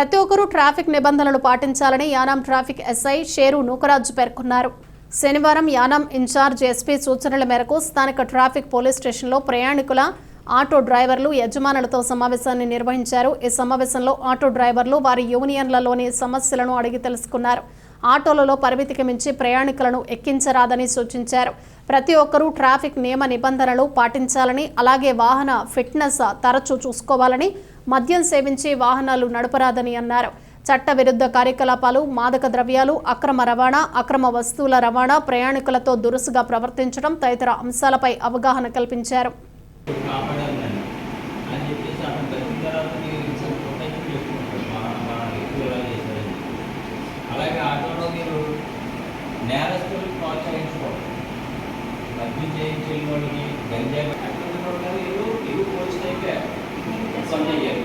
ప్రతి ఒక్కరూ ట్రాఫిక్ నిబంధనలు పాటించాలని Yanam traffic S I Sheru Nookaraju పేర్కొన్నారు. శనివారం యానాం ఇన్ఛార్జ్ ఎస్పీ సూచనల మేరకు స్థానిక ట్రాఫిక్ పోలీస్ స్టేషన్లో ప్రయాణికుల ఆటో డ్రైవర్లు యజమానులతో సమావేశాన్ని నిర్వహించారు. ఈ సమావేశంలో ఆటో డ్రైవర్లు వారి యూనియన్లలోని సమస్యలను అడిగి తెలుసుకున్నారు. ఆటోలలో పరిమితికి మించి ప్రయాణికులను ఎక్కించరాదని సూచించారు. ప్రతి ఒక్కరూ ట్రాఫిక్ నియమ నిబంధనలు పాటించాలని అలాగే వాహన ఫిట్నెస్ తరచూ చూసుకోవాలని మద్యం సేవించి వాహనాలు నడపరాదని అన్నారు. చట్ట విరుద్ధ కార్యకలాపాలు మాదక ద్రవ్యాలు అక్రమ రవాణా అక్రమ వస్తువుల రవాణా ప్రయాణికులతో దురుసుగా ప్రవర్తించడం తదితర అంశాలపై అవగాహన కల్పించారు కాపాడాలని అని చెప్పేసి అక్కడ బతికిన తర్వాత మీరు ఇంకొక ప్రొటెక్షన్ చేసుకుంటారు మా మా ఎక్కువ ఎలా చేశారని అలాగే ఆటోలో మీరు నేరస్తులు ప్రోత్సహించుకోవడం. మద్యం చేయించే వాళ్ళకి గంజా అక్కడ వాళ్ళు ఇరు అయితే పని అయ్యారు.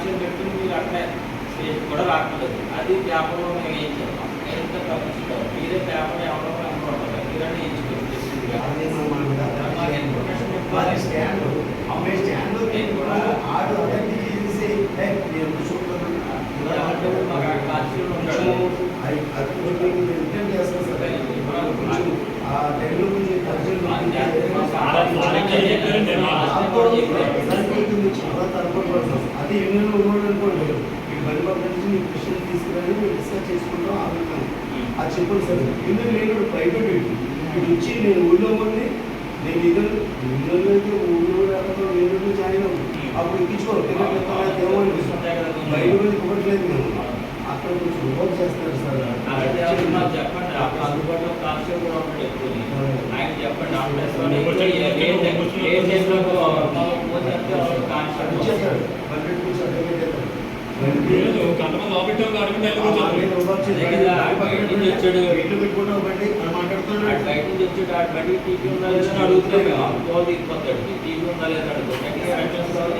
సాక్ష్యం పెట్టుకుని మీరు అట్లా స్టేషన్ కూడా రావట్లేదు అది పేపర్లో మేము ఏం చేస్తాం ఎంత తప్పిస్తాం మీరే పేపర్ అది యూనియన్ ఉన్నాడు అనుకోండి మీకు బండి నుంచి మీకు క్వశ్చన్ తీసుకురండి మీరు డిస్కస్ చేసుకుంటాం ఆగుతాం అది చెప్పండి సార్ యూనియన్ లేని ప్రైవేట్ ఇటు వచ్చి నేను ఊళ్ళో ఉండి నేను ఇద్దరు యూనియన్లో అయితే ఊళ్ళో లేకపోతే యూనియన్లో జాయిన్ అప్పుడు ఏమో అనిపిస్తుంది బయట వెళ్ళి ఇవ్వట్లేదు మేము అక్కడ కొంచెం రిపోర్ట్ చేస్తారు సార్ చెప్పండి అందుబాటులో కాన్స్టేబుల్ కూడా ఎక్కువ ఆయన చెప్పండి బండి అడుగుంటే అదే కదా, బయట నుంచి వచ్చాడు. ఇల్లు పెట్టుకుంటా బండి మనం మాట్లాడుతున్నాడు. అటు బయట నుంచి వచ్చి అటు బయటికి టీవీ ఉందా లేదా? అని అడుగుతున్నాం మేము పోల్ తీసుకొస్తాడు టీవీ ఉందా లేదా?